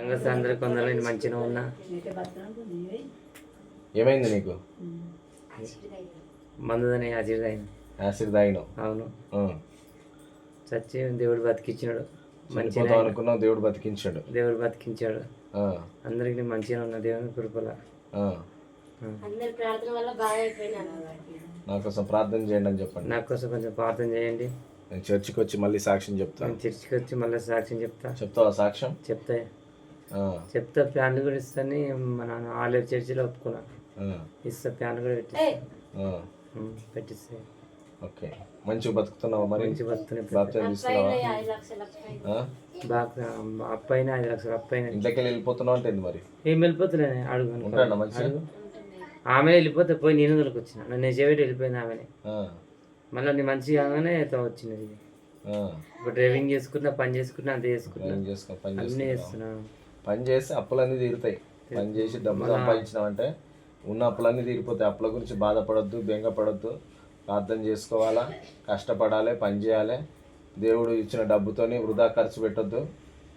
సంగతి అందరు కొందరు నేను మంచిగా ఉన్నా. ఏమైంది నీకు? మందుదని యాసిడ్ తాగినావు? అవును. చచ్చి దేవుడు బతికించినాడు మంచిగా అనుకున్నావు దేవుడు బతికించాడు. దేవుడు బతికించాడు. ఆ, అందరికి నేను మంచిగా ఉన్నా దేవుని కృపల. ఆ. అందరి ప్రార్థన వల్ల బాగా అయిపోయినాను నా కోసం ప్రార్థన చేయండి అని చెప్పండి. నా కోసం కొంచెం ప్రార్థన చేయండి. నేను చర్చికి వచ్చి మళ్ళీ సాక్ష్యం చెప్తాను. నేను చర్చికి వచ్చి మళ్ళీ సాక్ష్యం చెప్తా. చెప్తావా సాక్ష్యం? చెప్తా. ఆ, చెప్తా ప్యాన్లు కూడా ఇస్తాను మా నాన్న ఆలయ చర్చిలో ఒప్పుకున్నా. ఆ, ఇస్తా ప్యాన్లు కూడా పెట్టిస్తా. పెట్టిస్తా. ఓకే. మంచిగా బతుకుతున్నావా మరి? మంచి? బాగా అప్పైన ఐదు లక్షలు అప్పైన. ఇంట్లోకి వెళ్ళి వెళ్ళిపోతున్నావు అంటే ఏంది మరి? ఏం వెళ్ళిపోతులేనే? అడుగు ఆమె వెళ్ళిపోతే పోయి నేను వచ్చిన నన్ను చెవిటి వెళ్ళిపోయింది ఆమెనే. మళ్ళీ నీ మంచిగా కాగానే తో వచ్చినది. ఇప్పుడు డ్రైవింగ్ చేసుకున్నా పని చేసుకున్నా అంత చేసుకున్నా. అన్నీ చేస్తున్నా. పని చేస్తే అప్పులన్నీ తీరుతాయి. పని చేసి డబ్బు సంపాదించినామంటే ఉన్న అప్పులన్నీ తీరిపోతాయి. అప్పుల గురించి బాధపడొద్దు బెంగపడొద్దు. ప్రార్థన చేసుకోవాలా కష్టపడాలి పని చేయాలి. దేవుడు ఇచ్చిన డబ్బుతోని వృధా ఖర్చు పెట్టొద్దు.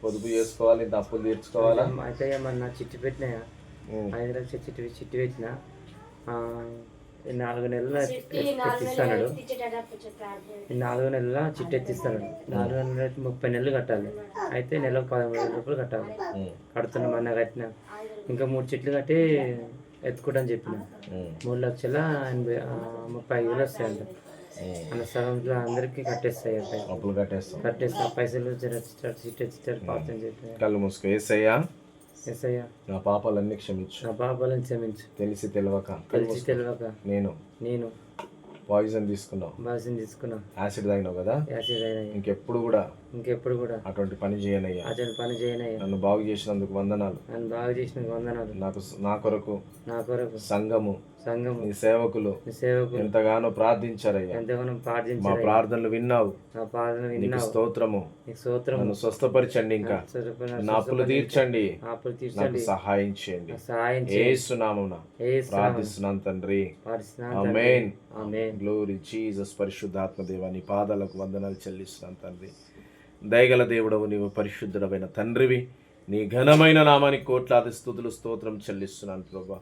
పొదుపు చేసుకోవాలి ఇంత అప్పులు తీర్చుకోవాలా? అయితే చిట్టి పెట్టినాయా. ఐదు లక్షల చిట్టి చిట్టి పెట్టిన? ఈ నాలుగు నెలల ఎత్తిస్తాడు ఈ నాలుగు నెలల చిట్టి ఎత్తిస్తాడు నాలుగు నెలల ముప్పై నెలలు కట్టాలి. అయితే నెలకు పదమూడు వేల రూపాయలు కట్టాలి. కడుతున్నా మొన్న కట్టిన. ఇంకా మూడు చెట్లు కట్టి ఎత్తుకోవడం చెప్పిన. మూడు లక్షల ఎనభై ముప్పై ఐదు వేలు వస్తాయంట. అలా సగంలో అందరికీ కట్టేస్తాయి అప్పులు కట్టేస్తాం. కట్టేస్తా. పైసలు చిట్ట చిట్ట పాత్రం చెప్పిన. కళ్ళు మూసుకో. అయ్యా నా పాపాలన్నీ క్షమించు. నా పాపాలను క్షమించు. తెలిసి తెలియక తెలిసి తెలియక నేను నేను పాయిజన్ తీసుకున్నావు. బాసిని తీసుకున్నా యాసిడ్ తాగినావు కదా? యాసిడ్ అయినాయి ఇంకెప్పుడు కూడా ఇంకెప్పుడు కూడా అటువంటి పని చేయనయ్యా. అతను పని చేయనయ్యా. నన్ను బాగు చేసినందుకు వందనాలు. నన్ను బాగా చేసిన వందనాలు. నాకు నా కొరకు నా కొరకు సంఘము సంఘము నీ సేవకులు నీ సేవకు ఎంతగానో ప్రార్థించారయ్యా. ఎంతగానో మా ప్రార్థించారు ప్రార్థనలు విన్నావు. నా నీకు విన్నావు. స్తోత్రము. సూత్రం నన్ను స్వస్థపరచండి ఇంకా. నా అప్పులు తీర్చండి. నాకు తీర్చండి. సహాయం చేయండి. సహాయం ఏసునామమున చేసి ప్రార్థిస్తున్నాను తండ్రి. ఆమేన్. గ్లోరీ జీసస్ పరిశుద్ధాత్మ దేవ నీ పాదాలకు వందనాలు చెల్లిస్తున్నాను తండ్రి. దయగల దేవుడవు నీవు పరిశుద్ధుడమైన తండ్రివి. నీ ఘనమైన నామానికి కోట్లాది స్థుతులు స్తోత్రం చెల్లిస్తున్నాను ప్రభా.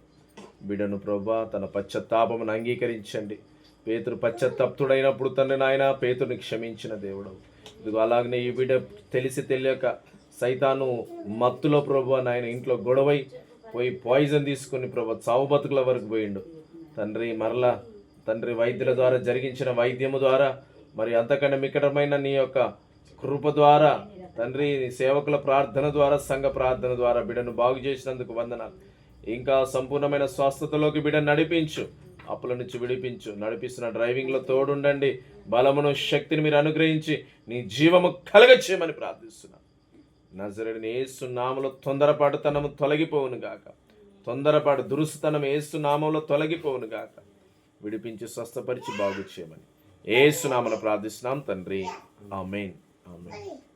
బిడను ప్రభా తన పశ్చత్తాపమును అంగీకరించండి. పేతురు పశ్చత్తప్తుడైనప్పుడు తండ్రి నాయన పేతుని క్షమించిన దేవుడవు. ఇదిగో అలాగనే ఈ బిడ తెలిసి తెలియక సైతాను మత్తులో ప్రభు నాయన ఇంట్లో గొడవై పోయి పాయిజన్ తీసుకుని ప్రభు చావు బతుకుల వరకు పోయిండు. తండ్రి మరలా తండ్రి వైద్యుల ద్వారా జరిగించిన వైద్యము ద్వారా మరి అంతకన్నా మికటమైన నీ యొక్క కృప ద్వారా తండ్రి నీ సేవకుల ప్రార్థన ద్వారా సంఘ ప్రార్థన ద్వారా బిడ్డను బాగు చేసినందుకు వందనాలు. ఇంకా సంపూర్ణమైన స్వస్థతలోకి బిడను నడిపించు. అప్పుల నుంచి విడిపించు. నడిపిస్తున్న డ్రైవింగ్లో తోడుండండి. బలమును శక్తిని మీరు అనుగ్రహించి నీ జీవము కలగచ్చేయమని ప్రార్థిస్తున్నాను నజరుడిని ఏసు నామలో తొందరపాటుతనము తొలగిపోవును గాక. తొందరపాటు దురుసుతనం ఏసు నామంలో తొలగిపోవును గాక. విడిపించి స్వస్థపరిచి బాగు చేయమని. ఏసు నామను ప్రార్థిస్తున్నాం తండ్రి. Amen amen